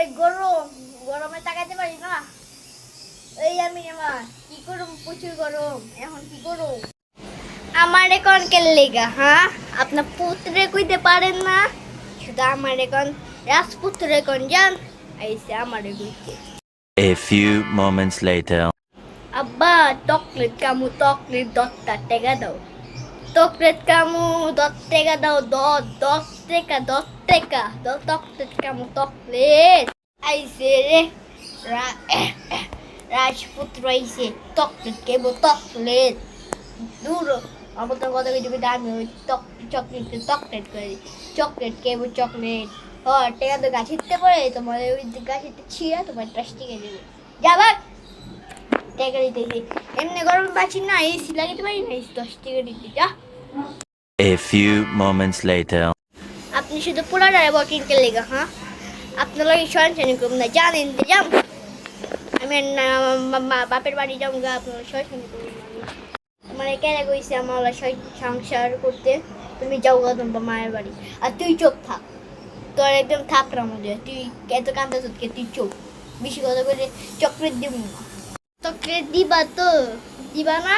অনেক গরম গরমে তাকাতে পারি না। এই আমি আমার কি করুম? প্রচুর গরম। এখন কি করুম? আমার এখন কে লেগা হ্যাঁ? আপনার পুত্রে কইতে পারেন না? শুধু আমার এখন রাজপুত্র এখন যান আইসে আমার কইতে A few moments later. আব্বা চকলেট কামু চকলেট দশটা টাকা দাও। টাকা দাও দশ দশ টাকা দশ টাকা দশ চকলেট কামু চকলেট আইসে রে, রা- রাজপুত্র আইসে চকলেট কেবো চকলেট দূর আমার তো কথা কিছু দামি ওই চকলেট চকলেট করে। চকলেট কেবো চকলেট? ও, টাকা তো গাছিতে পড়ে তোমার ওই গাছিতে ছিঁড়া, তোমার দশ টাকা দেবে যাবার। টাকা দিতেছি এমনি গরম পাচ্ছি না এসি লাগাতে পারি না এসি দশ টাকা দিতে যা। A few moments later. আপনি শুধু পুরাটা বকিং কে লেগা হ্যাঁ? আপনার লাগে সরাসরি করুন না জানেন যে যাম। আমি বাপের বাড়ি যাব গা আপনার সরাসরি করুন মানে কেন কইছে আমার সংসার করতে তুমি যাও গা তোমার মায়ের বাড়ি। আর তুই চোখ থাক। তোর একদম থাকরাম মধ্যে তুই এত কান্দা তুই চোখ বেশি কথা বলে চকলেট দিব না। চকলেট দিবা তো। দিবা না?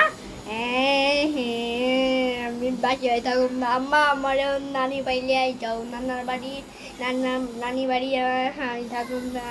হ্যাঁ হ্যাঁ আমি বাসায় থাকুন না আম্মা আমার নানি পাইলে আই যাও। নানার বাড়ি, নানা, নানি বাড়ি আমি থাকুন না